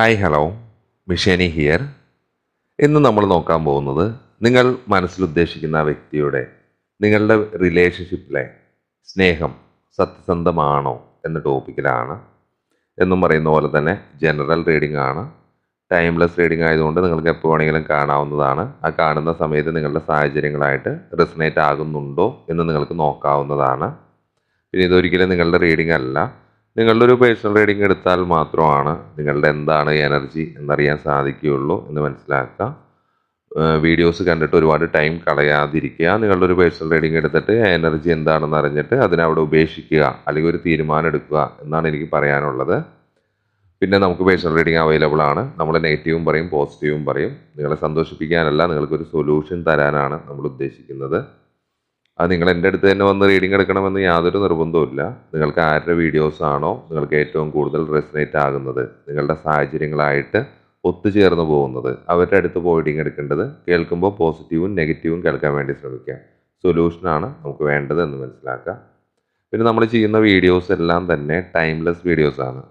Hi hello. മിഷേനി here. ഇന്ന് നമ്മൾ നോക്കാൻ പോകുന്നത് നിങ്ങൾ മനസ്സിൽ ഉദ്ദേശിക്കുന്ന വ്യക്തിയുടെ നിങ്ങളുടെ റിലേഷൻഷിപ്പിലെ സ്നേഹം സത്യസന്ധമാണോ എന്ന ടോപ്പിക്കിലാണ്. എന്നും പറയുന്ന പോലെ തന്നെ ജനറൽ റീഡിംഗ് ആണ്. ടൈംലെസ് റീഡിംഗ് ആയതുകൊണ്ട് നിങ്ങൾക്ക് എപ്പോൾ വേണമെങ്കിലും കാണാവുന്നതാണ്. ആ കാണുന്ന സമയത്ത് നിങ്ങളുടെ സാഹചര്യങ്ങളായിട്ട് റെസിനേറ്റ് ആകുന്നുണ്ടോ എന്ന് നിങ്ങൾക്ക് നോക്കാവുന്നതാണ്. പിന്നെ ഇതൊരിക്കലും നിങ്ങളുടെ റീഡിംഗ് അല്ല. നിങ്ങളുടെ ഒരു പേഴ്സണൽ റീഡിംഗ് എടുത്താൽ മാത്രമാണ് നിങ്ങളുടെ എന്താണ് എനർജി എന്നറിയാൻ സാധിക്കുകയുള്ളൂ എന്ന് മനസ്സിലാക്കുക. വീഡിയോസ് കണ്ടിട്ട് ഒരുപാട് ടൈം കളയാതിരിക്കുക. നിങ്ങളുടെ ഒരു പേഴ്സണൽ റീഡിംഗ് എടുത്തിട്ട് എനർജി എന്താണെന്ന് അറിഞ്ഞിട്ട് അതിനെ അവിടെ ഉപേക്ഷിക്കുക അല്ലെങ്കിൽ ഒരു തീരുമാനം എടുക്കുക എന്നാണ് എനിക്ക് പറയാനുള്ളത്. പിന്നെ നമുക്ക് പേഴ്സണൽ റീഡിംഗ് അവൈലബിൾ ആണ്. നമ്മൾ നെഗറ്റീവും പറയും പോസിറ്റീവും പറയും. നിങ്ങളെ സന്തോഷിപ്പിക്കാനല്ല നിങ്ങൾക്കൊരു സൊല്യൂഷൻ തരാനാണ് നമ്മൾ ഉദ്ദേശിക്കുന്നത്. അത് നിങ്ങൾ എന്റെ അടുത്ത് തന്നെ വന്ന് റീഡിംഗ് എടുക്കണമെന്ന് യാതൊരു നിർബന്ധവുമില്ല നിങ്ങൾക്ക് ആരുടെ വീഡിയോസ് ആണോ നിങ്ങൾക്ക് ഏറ്റവും കൂടുതൽ റെസിനേറ്റ് ആകുന്നത് നിങ്ങളുടെ സാഹചര്യങ്ങളായിട്ട് ഒത്തുചേർന്ന് പോകുന്നത് അവരുടെ അടുത്ത് പോയി റീഡിംഗ് എടുക്കേണ്ടത് കേൾക്കുമ്പോൾ പോസിറ്റീവും നെഗറ്റീവും കേൾക്കാൻ വേണ്ടി ശ്രമിക്കുക. സൊല്യൂഷനാണ് നമുക്ക് വേണ്ടത് എന്ന് മനസ്സിലാക്കുക. പിന്നെ നമ്മൾ ചെയ്യുന്ന വീഡിയോസ് എല്ലാം തന്നെ ടൈംലെസ് വീഡിയോസാണ്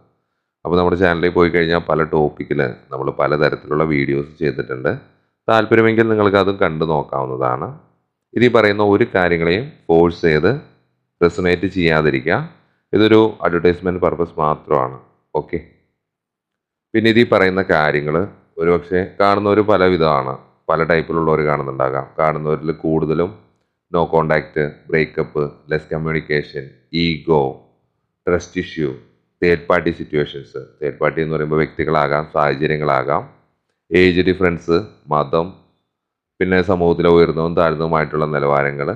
അപ്പോൾ നമ്മുടെ ചാനലിൽ പോയി കഴിഞ്ഞാൽ പല ടോപ്പിക്കിൽ നമ്മൾ പലതരത്തിലുള്ള വീഡിയോസ് ചെയ്തിട്ടുണ്ട്. താല്പര്യമെങ്കിൽ നിങ്ങൾക്ക് അതും കണ്ടു നോക്കാവുന്നതാണ്. ഇത് പറയുന്ന ഒരു കാര്യങ്ങളെയും ഫോഴ്സ് ചെയ്ത് റെസൊനേറ്റ് ചെയ്യാതിരിക്കുക. ഇതൊരു അഡ്വർടൈസ്മെന്റ് പർപ്പസ് മാത്രമാണ്. ഓക്കെ പിന്നെ ഇത് പറയുന്ന കാര്യങ്ങൾ ഒരുപക്ഷെ കാണുന്നവർ പല വിധമാണ് പല ടൈപ്പിലുള്ളവർ കാണുന്നുണ്ടാകാം. കാണുന്നവരിൽ കൂടുതലും no contact breakup less communication ego trust issue third party situations third party എന്ന് പറയുമ്പോൾ വ്യക്തികളാകാം സാഹചര്യങ്ങളാകാം. ഏജ് ഡിഫറൻസ് മതം പിന്നെ സമൂഹത്തിലെ ഉയർന്നതും താഴ്ന്നതുമായിട്ടുള്ള നിലവാരങ്ങൾ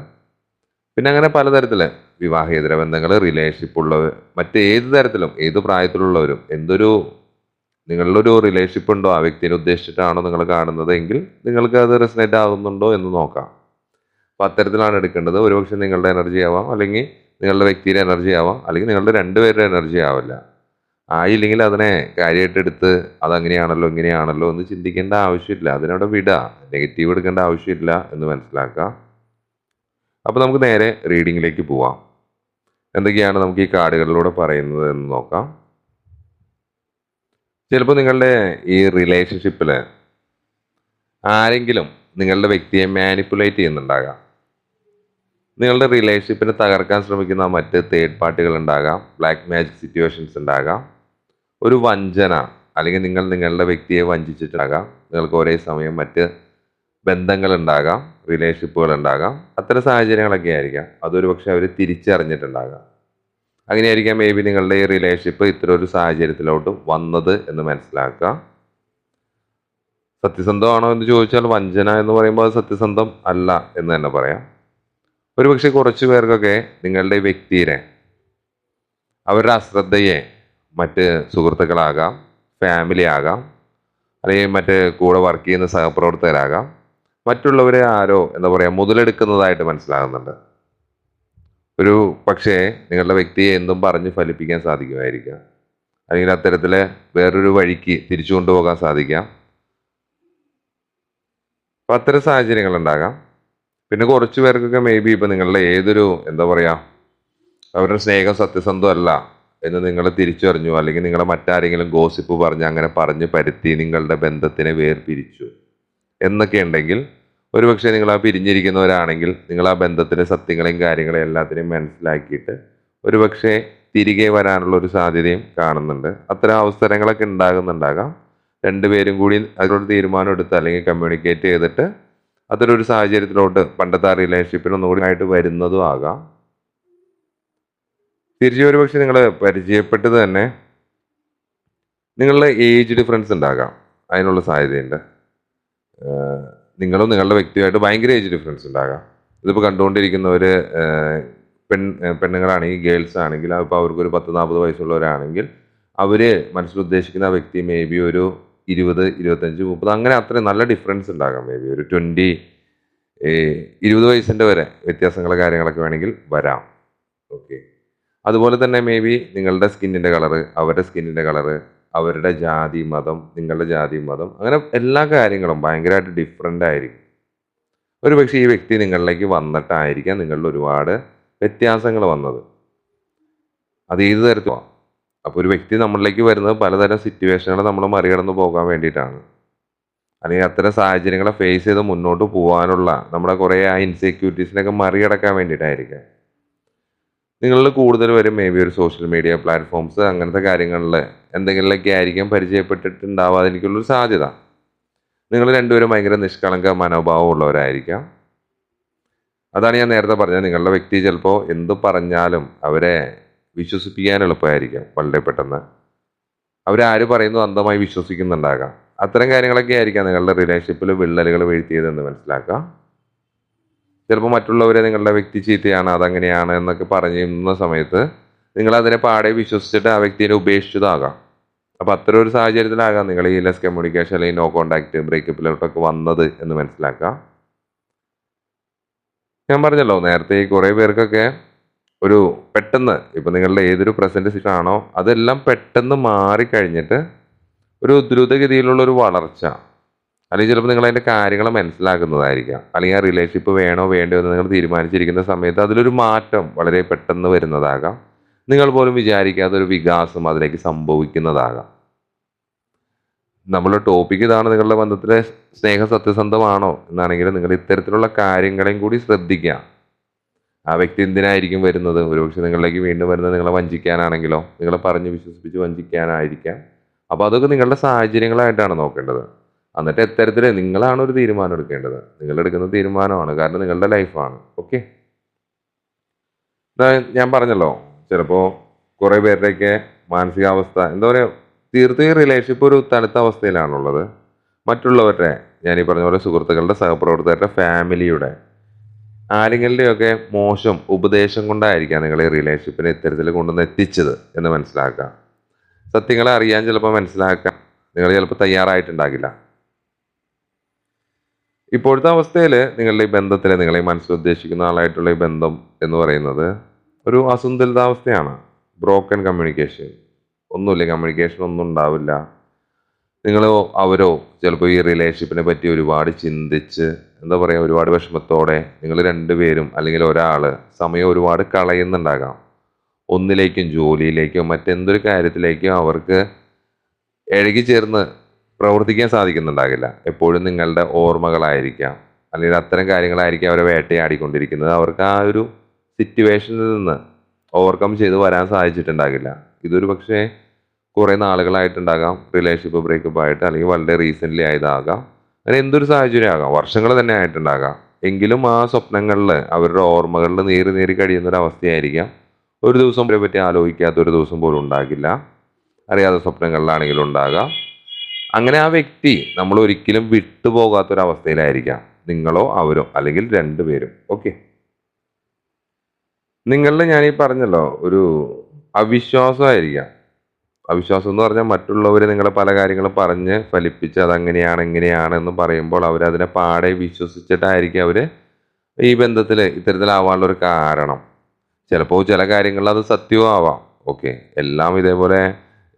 പിന്നെ അങ്ങനെ പലതരത്തിൽ വിവാഹേതര ബന്ധങ്ങൾ റിലേഷൻഷിപ്പ് ഉള്ളവർ മറ്റേത് തരത്തിലും ഏത് പ്രായത്തിലുള്ളവരും എന്തൊരു നിങ്ങളിലൊരു റിലേഷൻഷിപ്പ് ഉണ്ടോ ആ വ്യക്തിനെ ഉദ്ദേശിച്ചിട്ടാണോ നിങ്ങൾ കാണുന്നത് എങ്കിൽ നിങ്ങൾക്ക് അത് റെസിനേറ്റ് ആകുന്നുണ്ടോ എന്ന് നോക്കാം. അപ്പോൾ അത്തരത്തിലാണ് എടുക്കേണ്ടത്. ഒരുപക്ഷെ നിങ്ങളുടെ എനർജി ആവാം അല്ലെങ്കിൽ നിങ്ങളുടെ വ്യക്തിയുടെ എനർജി ആവാം അല്ലെങ്കിൽ നിങ്ങളുടെ രണ്ടുപേരുടെ എനർജി ആവില്ല. ആയില്ലെങ്കിൽ അതിനെ കാര്യമായിട്ട് എടുത്ത് അതങ്ങനെയാണല്ലോ ഇങ്ങനെയാണല്ലോ എന്ന് ചിന്തിക്കേണ്ട ആവശ്യമില്ല. അതിനവിടെ വിടുക നെഗറ്റീവ് എടുക്കേണ്ട ആവശ്യമില്ല എന്ന് മനസ്സിലാക്കുക അപ്പോൾ നമുക്ക് നേരെ റീഡിങ്ങിലേക്ക് പോവാം. എന്തൊക്കെയാണ് നമുക്ക് ഈ കാർഡുകളിലൂടെ പറയുന്നത് എന്ന് നോക്കാം. ചിലപ്പോൾ നിങ്ങളുടെ ഈ റിലേഷൻഷിപ്പിൽ ആരെങ്കിലും നിങ്ങളുടെ വ്യക്തിയെ മാനിപ്പുലേറ്റ് ചെയ്യുന്നുണ്ടാകാം. നിങ്ങളുടെ റിലേഷൻഷിപ്പിനെ തകർക്കാൻ ശ്രമിക്കുന്ന മറ്റ് തേർഡ് പാർട്ടികൾ ഉണ്ടാകാം. ബ്ലാക്ക് മാജിക് സിറ്റുവേഷൻസ് ഉണ്ടാകാം. ഒരു വഞ്ചന അല്ലെങ്കിൽ നിങ്ങൾ നിങ്ങളുടെ വ്യക്തിയെ വഞ്ചിച്ചിട്ടുണ്ടാകാം. നിങ്ങൾക്ക് ഒരേ സമയം മറ്റ് ബന്ധങ്ങൾ ഉണ്ടാകാം റിലേഷൻഷിപ്പുകൾ ഉണ്ടാകാം അത്തരം സാഹചര്യങ്ങളൊക്കെ ആയിരിക്കാം. അതൊരു പക്ഷെ അവർ തിരിച്ചറിഞ്ഞിട്ടുണ്ടാകാം. അങ്ങനെയായിരിക്കാം മേ ബി നിങ്ങളുടെ ഈ റിലേഷൻഷിപ്പ് ഇത്ര ഒരു സാഹചര്യത്തിലോട്ട് വന്നത് എന്ന് മനസ്സിലാക്കുക. സത്യസന്ധമാണോ എന്ന് ചോദിച്ചാൽ വഞ്ചന എന്ന് പറയുമ്പോൾ അത് സത്യസന്ധം അല്ല എന്ന് തന്നെ പറയാം. ഒരുപക്ഷെ കുറച്ച് പേർക്കൊക്കെ നിങ്ങളുടെ വ്യക്തിയെ അവരുടെ അശ്രദ്ധയെ മറ്റ് സുഹൃത്തുക്കളാകാം ഫാമിലി ആകാം അല്ലെങ്കിൽ മറ്റ് കൂടെ വർക്ക് ചെയ്യുന്ന സഹപ്രവർത്തകരാകാം. മറ്റുള്ളവരെ ആരോ എന്താ പറയുക മുതലെടുക്കുന്നതായിട്ട് മനസ്സിലാകുന്നുണ്ട്. ഒരു പക്ഷേ നിങ്ങളുടെ വ്യക്തിയെ എന്തും പറഞ്ഞ് ഫലിപ്പിക്കാൻ സാധിക്കുമായിരിക്കാം. അല്ലെങ്കിൽ അത്തരത്തിൽ വേറൊരു വഴിക്ക് തിരിച്ചു കൊണ്ടുപോകാൻ സാധിക്കാം. അപ്പം അത്തരം സാഹചര്യങ്ങൾ ഉണ്ടാകാം. പിന്നെ കുറച്ച് പേർക്കൊക്കെ മേ ബി ഇപ്പം നിങ്ങളുടെ ഏതൊരു എന്താ പറയുക അവരുടെ സ്നേഹം സത്യസന്ധമല്ല. എന്ന് നിങ്ങൾ തിരിച്ചറിഞ്ഞു അല്ലെങ്കിൽ നിങ്ങളെ മറ്റാരെങ്കിലും ഗോസിപ്പ് പറഞ്ഞ് അങ്ങനെ പറഞ്ഞ് പരുത്തി നിങ്ങളുടെ ബന്ധത്തിനെ വേർപിരിച്ചു. എന്നൊക്കെ ഉണ്ടെങ്കിൽ ഒരുപക്ഷെ നിങ്ങൾ ആ പിരിഞ്ഞിരിക്കുന്നവരാണെങ്കിൽ നിങ്ങൾ ആ ബന്ധത്തിലെ സത്യങ്ങളെയും കാര്യങ്ങളെയും എല്ലാത്തിനെയും മനസ്സിലാക്കിയിട്ട് ഒരുപക്ഷെ തിരികെ വരാനുള്ള ഒരു സാധ്യതയും കാണുന്നുണ്ട്. അത്തരം അവസരങ്ങളൊക്കെ ഉണ്ടാകുന്നുണ്ടാകാം. രണ്ടുപേരും കൂടി അതിലൊരു തീരുമാനം എടുത്ത് അല്ലെങ്കിൽ കമ്മ്യൂണിക്കേറ്റ് ചെയ്തിട്ട് അത്തരം ഒരു സാഹചര്യത്തിലോട്ട് പണ്ടത്തെ ആ റിലേഷൻഷിപ്പിന് ഒന്നുകൂടി ആയിട്ട് വരുന്നതും ആകാം. തിരിച്ചു ഒരു പക്ഷേ നിങ്ങൾ പരിചയപ്പെട്ടത് തന്നെ നിങ്ങളുടെ ഏജ് ഡിഫറൻസ് ഉണ്ടാകാം. അതിനുള്ള സാധ്യതയുണ്ട്. നിങ്ങളും നിങ്ങളുടെ വ്യക്തിയുമായിട്ട് ഭയങ്കര ഏജ് ഡിഫറൻസ് ഉണ്ടാകാം. ഇതിപ്പോൾ കണ്ടുകൊണ്ടിരിക്കുന്നവർ പെൺ പെണ്ണുങ്ങളാണെങ്കിൽ ഗേൾസ് ആണെങ്കിൽ അപ്പോൾ അവർക്കൊരു പത്ത് നാൽപ്പത് വയസ്സുള്ളവരാണെങ്കിൽ അവർ മനസ്സിലുദ്ദേശിക്കുന്ന വ്യക്തി മേ ബി ഒരു ഇരുപത് ഇരുപത്തഞ്ച് മുപ്പത് അങ്ങനെ അത്രയും നല്ല ഡിഫറൻസ് ഉണ്ടാകാം. മേ ബി ഒരു ട്വന്റി ഇരുപത് വയസ്സിന്റെ വരെ വ്യത്യാസങ്ങൾ കാര്യങ്ങളൊക്കെ വേണമെങ്കിൽ വരാം. ഓക്കെ അതുപോലെ തന്നെ മേ ബി നിങ്ങളുടെ സ്കിന്നിന്റെ കളറ് അവരുടെ സ്കിന്നിന്റെ കളറ് അവരുടെ ജാതി മതം നിങ്ങളുടെ ജാതി മതം അങ്ങനെ എല്ലാ കാര്യങ്ങളും ഭയങ്കരമായിട്ട് ഡിഫറെന്റ് ആയിരിക്കും. ഒരു പക്ഷേ ഈ വ്യക്തി നിങ്ങളിലേക്ക് വന്നിട്ടായിരിക്കാം നിങ്ങളിൽ ഒരുപാട് വ്യത്യാസങ്ങൾ വന്നത്. അത് ഏത് തരത്തിലാണ് അപ്പോൾ ഒരു വ്യക്തി നമ്മളിലേക്ക് വരുന്നത് പലതരം സിറ്റുവേഷനുകൾ നമ്മൾ മറികടന്ന് പോകാൻ വേണ്ടിയിട്ടാണ്. അല്ലെങ്കിൽ അത്തരം സാഹചര്യങ്ങളെ ഫേസ് ചെയ്ത് മുന്നോട്ട് പോകാനുള്ള നമ്മുടെ കുറേ ആ ഇൻസെക്യൂരിറ്റീസിനൊക്കെ മറികടക്കാൻ വേണ്ടിയിട്ടായിരിക്കാം. നിങ്ങളിൽ കൂടുതൽ വരും മേ ബി ഒരു സോഷ്യൽ മീഡിയ പ്ലാറ്റ്ഫോംസ് അങ്ങനത്തെ കാര്യങ്ങളിൽ എന്തെങ്കിലുമൊക്കെ ആയിരിക്കും പരിചയപ്പെട്ടിട്ടുണ്ടാവാതിരിക്കുള്ളൊരു സാധ്യത. നിങ്ങൾ രണ്ടുപേരും ഭയങ്കര നിഷ്കളങ്ക മനോഭാവം ഉള്ളവരായിരിക്കാം അതാണ് ഞാൻ നേരത്തെ പറഞ്ഞത്. നിങ്ങളുടെ വ്യക്തി ചിലപ്പോൾ എന്ത് പറഞ്ഞാലും അവരെ വിശ്വസിപ്പിക്കാൻ എളുപ്പമായിരിക്കും വളരെ പെട്ടെന്ന്. അവരാര് പറയുന്നു അന്ധമായി വിശ്വസിക്കുന്നുണ്ടാകാം. അത്തരം കാര്യങ്ങളൊക്കെ ആയിരിക്കാം നിങ്ങളുടെ റിലേഷൻഷിപ്പിൽ വിള്ളലുകൾ വീഴ്ത്തിയതെന്ന് മനസ്സിലാക്കുക ചിലപ്പോൾ മറ്റുള്ളവരെ നിങ്ങളുടെ വ്യക്തി ചീത്തയാണ് അതങ്ങനെയാണ് എന്നൊക്കെ പറയുന്ന സമയത്ത് നിങ്ങൾ അതിനെ പാടെ വിശ്വസിച്ചിട്ട് ആ വ്യക്തിനെ ഉപേക്ഷിച്ചതാകാം. അപ്പോൾ അത്തരം ഒരു സാഹചര്യത്തിലാകാം നിങ്ങൾ ഈ ലെസ് കമ്മ്യൂണിക്കേഷൻ അല്ലെങ്കിൽ നോ കോണ്ടാക്ട് ബ്രേക്കപ്പിലോട്ടൊക്കെ വന്നത് എന്ന് മനസ്സിലാക്കാം ഞാൻ പറഞ്ഞല്ലോ നേരത്തെ ഈ കുറേ പേർക്കൊക്കെ ഒരു പെട്ടെന്ന് ഇപ്പം നിങ്ങളുടെ ഏതൊരു പ്രസന്റ് സിറ്റുവേഷൻ ആണോ അതെല്ലാം പെട്ടെന്ന് മാറിക്കഴിഞ്ഞിട്ട് ഒരു ദ്രുതഗതിയിലുള്ള ഒരു വളർച്ച അല്ലെങ്കിൽ ചിലപ്പോൾ നിങ്ങൾ അതിന്റെ കാര്യങ്ങൾ മനസ്സിലാക്കുന്നതായിരിക്കാം. അല്ലെങ്കിൽ ആ റിലേഷൻഷിപ്പ് വേണോ വേണ്ടോ എന്ന് നിങ്ങൾ തീരുമാനിച്ചിരിക്കുന്ന സമയത്ത് അതിലൊരു മാറ്റം വളരെ പെട്ടെന്ന് വരുന്നതാകാം. നിങ്ങൾ പോലും വിചാരിക്കാത്ത ഒരു വികാസം അതിലേക്ക് സംഭവിക്കുന്നതാകാം. നമ്മുടെ ടോപ്പിക് ഇതാണ് നിങ്ങളുടെ ബന്ധത്തിലെ സ്നേഹം സത്യസന്ധമാണോ എന്നാണെങ്കിൽ നിങ്ങൾ ഇത്തരത്തിലുള്ള കാര്യങ്ങളെയും കൂടി ശ്രദ്ധിക്കുക. ആ വ്യക്തി എന്തിനായിരിക്കും വരുന്നത്? ഒരുപക്ഷെ നിങ്ങളിലേക്ക് വീണ്ടും വരുന്നത് നിങ്ങളെ വഞ്ചിക്കാനാണെങ്കിലോ നിങ്ങളെ പറഞ്ഞ് വിശ്വസിപ്പിച്ച് വഞ്ചിക്കാനായിരിക്കാം. അപ്പോൾ അതൊക്കെ നിങ്ങളുടെ സാഹചര്യങ്ങളായിട്ടാണ് നോക്കേണ്ടത്. എന്നിട്ട് എത്തരത്തിൽ നിങ്ങളാണ് ഒരു തീരുമാനം എടുക്കേണ്ടത്. നിങ്ങൾ എടുക്കുന്ന തീരുമാനമാണ്. കാരണം നിങ്ങളുടെ ലൈഫാണ്. ഓക്കെ ഞാൻ പറഞ്ഞല്ലോ. ചിലപ്പോൾ കുറേ പേരുടെയൊക്കെ മാനസികാവസ്ഥ എന്താ പറയുക തീർത്തും റിലേഷൻഷിപ്പ് ഒരു തണുത്ത അവസ്ഥയിലാണുള്ളത്. മറ്റുള്ളവരുടെ ഞാൻ ഈ പറഞ്ഞ പോലെ സുഹൃത്തുക്കളുടെ സഹപ്രവർത്തകരുടെ ഫാമിലിയുടെ ആരെങ്കിലുടെയൊക്കെ മോശം ഉപദേശം കൊണ്ടായിരിക്കാം നിങ്ങൾ ഈ റിലേഷൻഷിപ്പിനെ ഇത്തരത്തിൽ കൊണ്ടുവന്ന് എത്തിച്ചത് എന്ന് മനസ്സിലാക്കാം സത്യങ്ങളെ അറിയാൻ ചിലപ്പോൾ മനസ്സിലാക്കാം. നിങ്ങൾ ചിലപ്പോൾ തയ്യാറായിട്ടുണ്ടാകില്ല. ഇപ്പോഴത്തെ അവസ്ഥയിൽ നിങ്ങളുടെ ഈ ബന്ധത്തിൽ നിങ്ങളെ മനസ്സിൽ ഉദ്ദേശിക്കുന്ന ആളായിട്ടുള്ള ഈ ബന്ധം എന്ന് പറയുന്നത് ഒരു അസന്തുലിതാവസ്ഥയാണ്. ബ്രോക്കൺ കമ്മ്യൂണിക്കേഷൻ ഒന്നുമില്ല കമ്മ്യൂണിക്കേഷൻ ഒന്നും ഉണ്ടാവില്ല. നിങ്ങൾ അവരോ ചിലപ്പോൾ ഈ റിലേഷൻഷിപ്പിനെ പറ്റി ഒരുപാട് ചിന്തിച്ച് എന്താ പറയുക ഒരുപാട് വിഷമത്തോടെ നിങ്ങൾ രണ്ടുപേരും അല്ലെങ്കിൽ ഒരാൾ സമയം ഒരുപാട് കളയുന്നുണ്ടാകാം. ഒന്നിലേക്കും ജോലിയിലേക്കും മറ്റെന്തൊരു കാര്യത്തിലേക്കും അവർക്ക് ഇഴകി ചേർന്ന് പ്രവർത്തിക്കാൻ സാധിക്കുന്നുണ്ടാകില്ല. എപ്പോഴും നിങ്ങളുടെ ഓർമ്മകളായിരിക്കാം. അല്ലെങ്കിൽ അത്തരം കാര്യങ്ങളായിരിക്കും അവരെ വേട്ടയാടിക്കൊണ്ടിരിക്കുന്നത്. അവർക്ക് ആ ഒരു സിറ്റുവേഷനിൽ നിന്ന് ഓവർകം ചെയ്ത് വരാൻ സാധിച്ചിട്ടുണ്ടാകില്ല. ഇതൊരു പക്ഷേ കുറേ നാളുകളായിട്ടുണ്ടാകാം. റിലേഷൻഷിപ്പ് ബ്രേക്കപ്പ് ആയിട്ട് അല്ലെങ്കിൽ വളരെ റീസെന്റ്ലി ആയതാകാം. അങ്ങനെ എന്തൊരു സാഹചര്യം ആകാം? വർഷങ്ങൾ തന്നെ ആയിട്ടുണ്ടാകാം. എങ്കിലും ആ സ്വപ്നങ്ങളിൽ അവരുടെ ഓർമ്മകളിൽ നേരി നേരി കഴിയുന്ന ഒരു അവസ്ഥയായിരിക്കാം. ഒരു ദിവസം അവരെ പറ്റി ആലോചിക്കാത്ത ഒരു ദിവസം പോലും ഉണ്ടാകില്ല. അറിയാത്ത സ്വപ്നങ്ങളിലാണെങ്കിലും ഉണ്ടാകാം. അങ്ങനെ ആ വ്യക്തി നമ്മൾ ഒരിക്കലും വിട്ടുപോകാത്തൊരവസ്ഥയിലായിരിക്കാം. നിങ്ങളോ അവരോ അല്ലെങ്കിൽ രണ്ടുപേരും ഓക്കെ? നിങ്ങളിൽ ഞാൻ ഈ പറഞ്ഞല്ലോ ഒരു അവിശ്വാസമായിരിക്കാം. അവിശ്വാസം എന്ന് പറഞ്ഞാൽ മറ്റുള്ളവർ നിങ്ങളെ പല കാര്യങ്ങളും പറഞ്ഞ് ഫലിപ്പിച്ച് അതങ്ങനെയാണ് ഇങ്ങനെയാണ് എന്ന് പറയുമ്പോൾ അവരതിനെ പാടെ വിശ്വസിച്ചിട്ടായിരിക്കും അവർ ഈ ബന്ധത്തിൽ ഇത്തരത്തിലാവാനുള്ള ഒരു കാരണം. ചിലപ്പോൾ ചില കാര്യങ്ങളിൽ അത് സത്യവും ആവാം. ഓക്കെ? എല്ലാം ഇതേപോലെ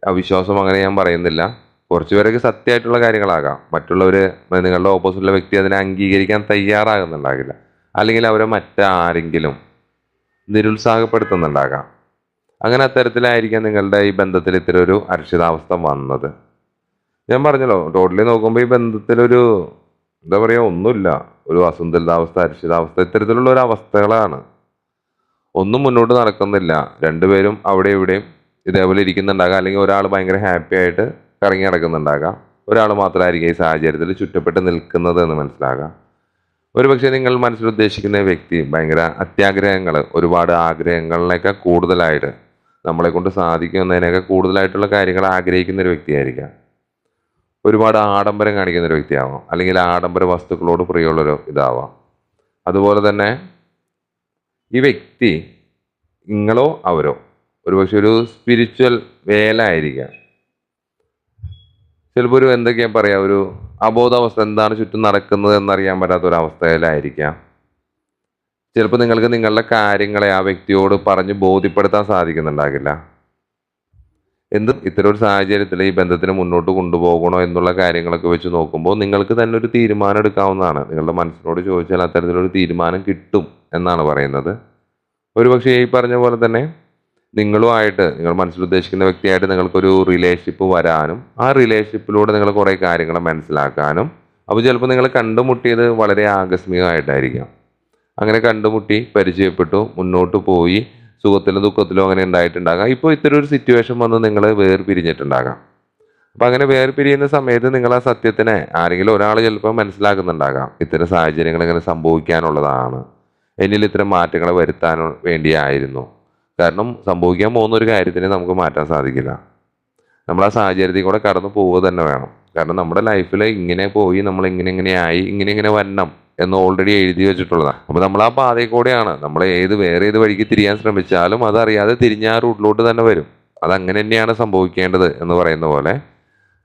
അവിശ്വാസം അങ്ങനെ ഞാൻ പറയുന്നില്ല. കുറച്ച് പേരൊക്കെ സത്യമായിട്ടുള്ള കാര്യങ്ങളാകാം. മറ്റുള്ളവർ നിങ്ങളുടെ ഓപ്പോസിറ്റുള്ള വ്യക്തി അതിനെ അംഗീകരിക്കാൻ തയ്യാറാകുന്നുണ്ടാകില്ല. അല്ലെങ്കിൽ അവരെ മറ്റാരെങ്കിലും നിരുത്സാഹപ്പെടുത്തുന്നുണ്ടാകാം. അങ്ങനെ അത്തരത്തിലായിരിക്കാം നിങ്ങളുടെ ഈ ബന്ധത്തിൽ ഇത്തരം ഒരു അരക്ഷിതാവസ്ഥ വന്നത്. ഞാൻ പറഞ്ഞല്ലോ ടോട്ടലി നോക്കുമ്പോൾ ഈ ബന്ധത്തിലൊരു എന്താ പറയുക ഒന്നുമില്ല. ഒരു അസന്തുലിതാവസ്ഥ അരക്ഷിതാവസ്ഥ ഇത്തരത്തിലുള്ള ഒരു അവസ്ഥകളാണ്. ഒന്നും മുന്നോട്ട് നടക്കുന്നില്ല. രണ്ടുപേരും അവിടെ ഇവിടെയും ഇതേപോലെ ഇരിക്കുന്നുണ്ടാകാം. അല്ലെങ്കിൽ ഒരാൾ ഭയങ്കര ഹാപ്പി ആയിട്ട് കറങ്ങി നടക്കുന്നുണ്ടാകാം. ഒരാൾ മാത്രമായിരിക്കും ഈ സാഹചര്യത്തിൽ ചുറ്റപ്പെട്ട് നിൽക്കുന്നത് എന്ന് മനസ്സിലാകാം. ഒരുപക്ഷെ നിങ്ങൾ മനസ്സിൽ ഉദ്ദേശിക്കുന്ന വ്യക്തി ഭയങ്കര അത്യാഗ്രഹങ്ങൾ ഒരുപാട് ആഗ്രഹങ്ങളിലൊക്കെ കൂടുതലായിട്ട് നമ്മളെ കൊണ്ട് സാധിക്കുന്നതിനൊക്കെ കൂടുതലായിട്ടുള്ള കാര്യങ്ങൾ ആഗ്രഹിക്കുന്ന ഒരു വ്യക്തിയായിരിക്കാം. ഒരുപാട് ആഡംബരം കാണിക്കുന്ന ഒരു വ്യക്തിയാവാം. അല്ലെങ്കിൽ ആഡംബര വസ്തുക്കളോട് പ്രിയമുള്ളൊരു ഇതാവാം. അതുപോലെ തന്നെ ഈ വ്യക്തി നിങ്ങളോ അവരോ ഒരുപക്ഷെ ഒരു സ്പിരിച്വൽ വേലായിരിക്കാം. ചിലപ്പോൾ ഒരു എന്തൊക്കെയാ പറയാ ഒരു അബോധാവസ്ഥ എന്താണ് ചുറ്റും നടക്കുന്നത് എന്നറിയാൻ പറ്റാത്ത ഒരു അവസ്ഥയിലായിരിക്കാം ചിലപ്പോൾ നിങ്ങൾക്ക് നിങ്ങളുടെ കാര്യങ്ങളെ ആ വ്യക്തിയോട് പറഞ്ഞ് ബോധ്യപ്പെടുത്താൻ സാധിക്കുന്നുണ്ടാകില്ല. എന്ത് ഇത്തരം ഒരു സാഹചര്യത്തിൽ ഈ ബന്ധത്തിന് മുന്നോട്ട് കൊണ്ടുപോകണോ എന്നുള്ള കാര്യങ്ങളൊക്കെ വെച്ച് നോക്കുമ്പോൾ നിങ്ങൾക്ക് തന്നെ ഒരു തീരുമാനം എടുക്കാവുന്നതാണ്. നിങ്ങളുടെ മനസ്സിനോട് ചോദിച്ചാൽ അത്തരത്തിലൊരു തീരുമാനം കിട്ടും എന്നാണ് പറയുന്നത്. ഒരുപക്ഷെ ഈ പറഞ്ഞ പോലെ തന്നെ നിങ്ങളുമായിട്ട് നിങ്ങൾ മനസ്സിൽ ഉദ്ദേശിക്കുന്ന വ്യക്തിയായിട്ട് നിങ്ങൾക്കൊരു റിലേഷൻഷിപ്പ് വരാനും ആ റിലേഷൻഷിപ്പിലൂടെ നിങ്ങൾ കുറേ കാര്യങ്ങൾ മനസ്സിലാക്കാനും അപ്പോൾ ചിലപ്പോൾ നിങ്ങൾ കണ്ടുമുട്ടിയത് വളരെ ആകസ്മികമായിട്ടായിരിക്കാം. അങ്ങനെ കണ്ടുമുട്ടി പരിചയപ്പെട്ടു മുന്നോട്ട് പോയി സുഖത്തിലും ദുഃഖത്തിലും അങ്ങനെ ഉണ്ടായിട്ടുണ്ടാകാം. ഇപ്പോൾ ഇത്തരം ഒരു സിറ്റുവേഷൻ വന്ന് നിങ്ങൾ വേർപിരിഞ്ഞിട്ടുണ്ടാകാം. അപ്പം അങ്ങനെ വേർപിരിയുന്ന സമയത്ത് നിങ്ങൾ ആ സത്യത്തിനെ ആരെങ്കിലും ഒരാൾ ചിലപ്പോൾ മനസ്സിലാക്കുന്നുണ്ടാകാം. ഇത്തരം സാഹചര്യങ്ങൾ ഇങ്ങനെ സംഭവിക്കാനുള്ളതാണ്. എന്നിൽ ഇത്തരം മാറ്റങ്ങൾ വരുത്താൻ വേണ്ടിയായിരുന്നു. കാരണം സംഭവിക്കാൻ പോകുന്ന ഒരു കാര്യത്തിനെ നമുക്ക് മാറ്റാൻ സാധിക്കില്ല. നമ്മൾ ആ സാഹചര്യത്തിൽ കൂടെ കടന്നു പോവുക തന്നെ വേണം. കാരണം നമ്മുടെ ലൈഫിൽ ഇങ്ങനെ പോയി നമ്മൾ ഇങ്ങനെ ഇങ്ങനെ ആയി ഇങ്ങനെ ഇങ്ങനെ വരണം എന്ന് ഓൾറെഡി എഴുതി വെച്ചിട്ടുള്ളതാണ് അപ്പോൾ നമ്മൾ ആ പാതയിൽ കൂടെയാണ്. നമ്മൾ ഏത് വേറെ ഏത് വഴിക്ക് തിരിയാൻ ശ്രമിച്ചാലും അതറിയാതെ തിരിഞ്ഞ ആ റൂട്ടിലോട്ട് തന്നെ വരും. അതങ്ങനെ തന്നെയാണ് സംഭവിക്കേണ്ടത് എന്ന് പറയുന്ന പോലെ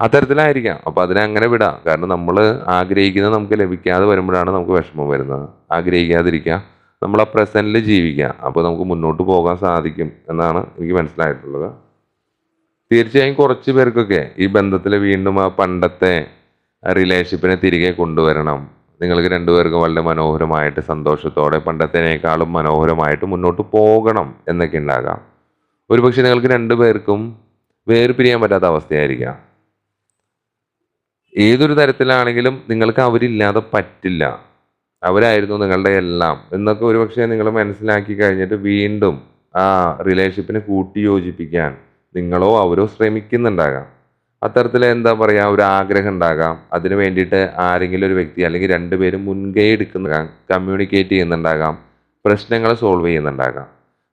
അത്തരത്തിലായിരിക്കാം. അപ്പോൾ അതിനെ അങ്ങനെ വിടാം. കാരണം നമ്മൾ ആഗ്രഹിക്കുന്നത് നമുക്ക് ലഭിക്കാതെ വരുമ്പോഴാണ് നമുക്ക് വിഷമം വരുന്നത്. ആഗ്രഹിക്കാതിരിക്കുക നമ്മൾ ആ പ്രസന്റിൽ ജീവിക്കുക അപ്പോൾ നമുക്ക് മുന്നോട്ട് പോകാൻ സാധിക്കും എന്നാണ് എനിക്ക് മനസ്സിലായിട്ടുള്ളത്. തീർച്ചയായും കുറച്ച് പേർക്കൊക്കെ ഈ ബന്ധത്തിൽ വീണ്ടും ആ പണ്ടത്തെ റിലേഷൻഷിപ്പിനെ തിരികെ കൊണ്ടുവരണം. നിങ്ങൾക്ക് രണ്ടുപേർക്കും വളരെ മനോഹരമായിട്ട് സന്തോഷത്തോടെ പണ്ടത്തേനേക്കാളും മനോഹരമായിട്ട് മുന്നോട്ട് പോകണം എന്നൊക്കെ ഉണ്ടാകാം. ഒരുപക്ഷെ നിങ്ങൾക്ക് രണ്ടുപേർക്കും വേർപിരിയാൻ പറ്റാത്ത അവസ്ഥയായിരിക്കാം. ഏതൊരു തരത്തിലാണെങ്കിലും നിങ്ങൾക്ക് അവരില്ലാതെ പറ്റില്ല. അവരായിരുന്നു നിങ്ങളുടെ എല്ലാം എന്നൊക്കെ ഒരുപക്ഷെ നിങ്ങൾ മനസ്സിലാക്കി കഴിഞ്ഞിട്ട് വീണ്ടും ആ റിലേഷൻഷിപ്പിനെ കൂട്ടി യോജിപ്പിക്കാൻ നിങ്ങളോ അവരോ ശ്രമിക്കുന്നുണ്ടാകാം. അത്തരത്തിൽ എന്താ പറയുക ഒരു ആഗ്രഹം ഉണ്ടാകാം. അതിന് വേണ്ടിയിട്ട് ആരെങ്കിലും ഒരു വ്യക്തി അല്ലെങ്കിൽ രണ്ടുപേരും മുൻകൈ എടുക്കുന്ന കമ്മ്യൂണിക്കേറ്റ് ചെയ്യുന്നുണ്ടാകാം പ്രശ്നങ്ങൾ സോൾവ് ചെയ്യുന്നുണ്ടാകാം.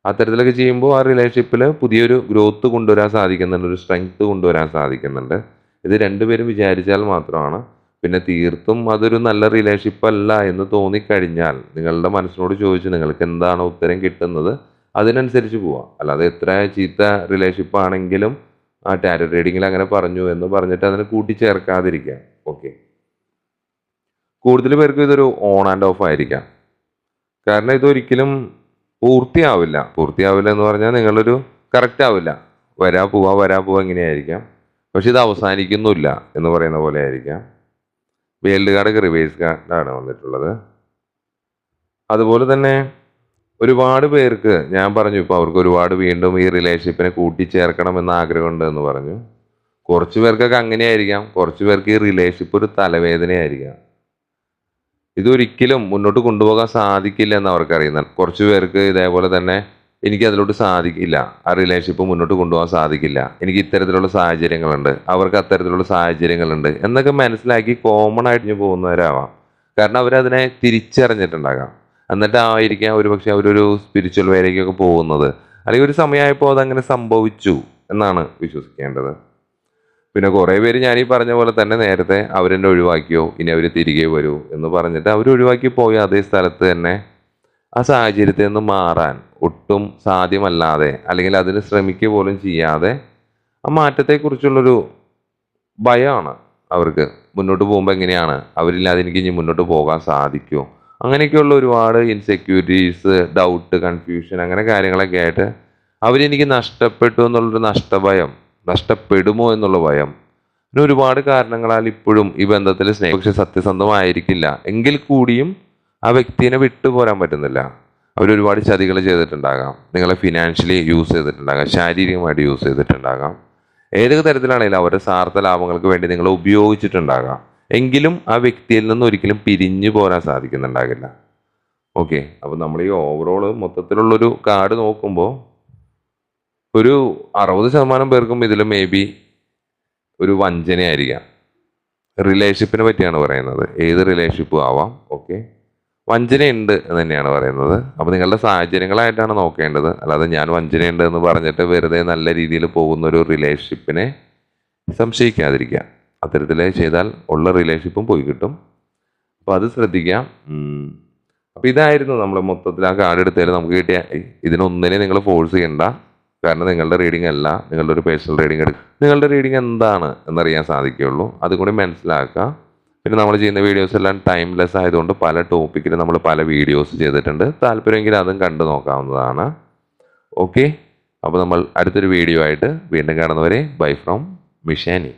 അത്തരത്തിലൊക്കെ ചെയ്യുമ്പോൾ ആ റിലേഷൻഷിപ്പിൽ പുതിയൊരു ഗ്രോത്ത് കൊണ്ടുവരാൻ സാധിക്കുന്നുണ്ട് ഒരു സ്ട്രെങ്ത് കൊണ്ടുവരാൻ സാധിക്കുന്നുണ്ട്. ഇത് രണ്ടുപേരും വിചാരിച്ചാൽ മാത്രമാണ് പിന്നെ തീർത്തും അതൊരു നല്ല റിലേഷൻഷിപ്പ് അല്ല എന്ന് തോന്നിക്കഴിഞ്ഞാൽ നിങ്ങളുടെ മനസ്സിനോട് ചോദിച്ച് നിങ്ങൾക്ക് എന്താണ് ഉത്തരം കിട്ടുന്നത് അതിനനുസരിച്ച് പോവാം. അല്ലാതെ എത്ര ചീത്ത റിലേഷൻഷിപ്പ് ആണെങ്കിലും ആ ടാരോ റീഡിങ്ങിൽ അങ്ങനെ പറഞ്ഞു എന്ന് പറഞ്ഞിട്ട് അതിനെ കൂട്ടിച്ചേർക്കാതിരിക്കാം ഓക്കെ കൂടുതൽ പേർക്കും ഇതൊരു ഓൺ ആൻഡ് ഓഫ് ആയിരിക്കാം. കാരണം ഇതൊരിക്കലും പൂർത്തിയാവില്ല. പൂർത്തിയാവില്ല എന്ന് പറഞ്ഞാൽ നിങ്ങളൊരു കറക്റ്റ് ആവില്ല. വരാ പോവാ വരാ പോവാ ഇങ്ങനെയായിരിക്കാം. പക്ഷെ ഇത് അവസാനിക്കുന്നില്ല എന്ന് പറയുന്ന പോലെ ആയിരിക്കാം. വേൾഡ് കാർഡ് റിവേഴ്സ് കാർഡാണ് വന്നിട്ടുള്ളത്. അതുപോലെ തന്നെ ഒരുപാട് പേർക്ക് ഞാൻ പറഞ്ഞു ഇപ്പോൾ അവർക്ക് ഒരുപാട് വീണ്ടും ഈ റിലേഷൻഷിപ്പിനെ കൂട്ടിച്ചേർക്കണം എന്ന ആഗ്രഹമുണ്ട് എന്ന് പറഞ്ഞു. കുറച്ച് പേർക്കൊക്കെ അങ്ങനെയായിരിക്കാം കുറച്ച് പേർക്ക് ഈ റിലേഷൻഷിപ്പ് ഒരു തലവേദനയായിരിക്കാം. ഇതൊരിക്കലും മുന്നോട്ട് കൊണ്ടുപോകാൻ സാധിക്കില്ല എന്ന് അവർക്കറിയുന്ന കുറച്ച് പേർക്ക് ഇതേപോലെ തന്നെ എനിക്ക് അതിലോട്ട് സാധിക്കില്ല. ആ റിലേഷൻഷിപ്പ് മുന്നോട്ട് കൊണ്ടുപോകാൻ സാധിക്കില്ല. എനിക്ക് ഇത്തരത്തിലുള്ള സാഹചര്യങ്ങളുണ്ട്. അവർക്ക് അത്തരത്തിലുള്ള സാഹചര്യങ്ങളുണ്ട്. എന്നൊക്കെ മനസ്സിലാക്കി കോമൺ ആയിട്ട് പോകുന്നവരാവാം. കാരണം അവരതിനെ തിരിച്ചറിഞ്ഞിട്ടുണ്ടാകാം. എന്നിട്ടായിരിക്കാം ഒരുപക്ഷെ അവരൊരു സ്പിരിച്വൽ വേലേക്കൊക്കെ പോകുന്നത്. അല്ലെങ്കിൽ ഒരു സമയമായപ്പോൾ അതങ്ങനെ സംഭവിച്ചു എന്നാണ് വിശ്വസിക്കേണ്ടത്. പിന്നെ കുറേ പേര് ഞാൻ ഈ പറഞ്ഞ പോലെ തന്നെ നേരത്തെ അവരെന്നെ ഒഴിവാക്കിയോ ഇനി അവർ തിരികെ വരൂ എന്ന് പറഞ്ഞിട്ട് അവർ ഒഴിവാക്കി പോയി അതേ സ്ഥലത്ത് തന്നെ ആ സാഹചര്യത്തിൽ നിന്ന് മാറാൻ ഒട്ടും സാധ്യമല്ലാതെ അല്ലെങ്കിൽ അതിന് ശ്രമിക്കുക പോലും ചെയ്യാതെ ആ മാറ്റത്തെക്കുറിച്ചുള്ളൊരു ഭയമാണ് അവർക്ക് മുന്നോട്ട് പോകുമ്പോൾ എങ്ങനെയാണ്? അവരില്ലാതെ എനിക്ക് ഇനി മുന്നോട്ട് പോകാൻ സാധിക്കുമോ അങ്ങനെയൊക്കെയുള്ള ഒരുപാട് ഇൻസെക്യൂരിറ്റീസ് ഡൗട്ട് കൺഫ്യൂഷൻ അങ്ങനെ കാര്യങ്ങളൊക്കെ ആയിട്ട് അവരെനിക്ക് നഷ്ടപ്പെട്ടു എന്നുള്ളൊരു നഷ്ടഭയം നഷ്ടപ്പെടുമോ എന്നുള്ള ഭയം പിന്നെ ഒരുപാട് കാരണങ്ങളാൽ ഇപ്പോഴും ഈ ബന്ധത്തിൽ സ്നേഹം പക്ഷെ സത്യസന്ധമായിരിക്കില്ല. എങ്കിൽ കൂടിയും ആ വ്യക്തിനെ വിട്ടുപോരാൻ പറ്റുന്നില്ല. അവരൊരുപാട് ചതികൾ ചെയ്തിട്ടുണ്ടാകാം. നിങ്ങളെ ഫിനാൻഷ്യലി യൂസ് ചെയ്തിട്ടുണ്ടാകാം. ശാരീരികമായിട്ട് യൂസ് ചെയ്തിട്ടുണ്ടാകാം. ഏതൊക്കെ തരത്തിലാണെങ്കിലും അവരുടെ സ്വാർത്ഥ ലാഭങ്ങൾക്ക് വേണ്ടി നിങ്ങളെ ഉപയോഗിച്ചിട്ടുണ്ടാകാം. എങ്കിലും ആ വ്യക്തിയിൽ നിന്ന് ഒരിക്കലും പിരിഞ്ഞു പോരാൻ സാധിക്കുന്നുണ്ടാകില്ല. ഓക്കെ അപ്പം നമ്മൾ ഈ ഓവറോൾ മൊത്തത്തിലുള്ളൊരു കാർഡ് നോക്കുമ്പോൾ ഒരു അറുപത് ശതമാനം പേർക്കും ഇതിൽ മേ ബി ഒരു വഞ്ചനയായിരിക്കാം. റിലേഷൻഷിപ്പിനെ പറ്റിയാണ് പറയുന്നത്. ഏത് റിലേഷൻഷിപ്പും ആവാം. ഓക്കെ വഞ്ചനയുണ്ട് എന്ന് തന്നെയാണ് പറയുന്നത്. അപ്പോൾ നിങ്ങളുടെ സാഹചര്യങ്ങളായിട്ടാണ് നോക്കേണ്ടത്. അല്ലാതെ ഞാൻ വഞ്ചനയുണ്ട് എന്ന് പറഞ്ഞിട്ട് വെറുതെ നല്ല രീതിയിൽ പോകുന്ന ഒരു റിലേഷൻഷിപ്പിനെ സംശയിക്കാതിരിക്കുക. അത്തരത്തിൽ ചെയ്താൽ ഉള്ള റിലേഷൻഷിപ്പും പോയി കിട്ടും. അപ്പോൾ അത് ശ്രദ്ധിക്കാം. അപ്പോൾ ഇതായിരുന്നു നമ്മൾ മൊത്തത്തിൽ ആ കാർഡ് എടുത്താലും നമുക്ക് കിട്ടിയ ഇതിനൊന്നിനെ നിങ്ങൾ ഫോഴ്സ് ചെയ്യണ്ട. കാരണം നിങ്ങളുടെ റീഡിംഗ് അല്ല നിങ്ങളുടെ ഒരു പേഴ്സണൽ റീഡിംഗ് എടുക്കുക നിങ്ങളുടെ റീഡിംഗ് എന്താണ് എന്നറിയാൻ സാധിക്കുകയുള്ളൂ. അതും കൂടി മനസ്സിലാക്കുക. പിന്നെ നമ്മൾ ചെയ്യുന്ന വീഡിയോസ് എല്ലാം ടൈംലെസ് ആയതുകൊണ്ട് പല ടോപ്പിക്കിൽ നമ്മൾ പല വീഡിയോസ് ചെയ്തിട്ടുണ്ട്. താല്പര്യമെങ്കിൽ അതും കണ്ടു നോക്കാവുന്നതാണ്. ഓക്കെ അപ്പോൾ നമ്മൾ അടുത്തൊരു വീഡിയോ ആയിട്ട് വീണ്ടും കാണുന്നവരെ ബൈ ഫ്രോം മിഷാനി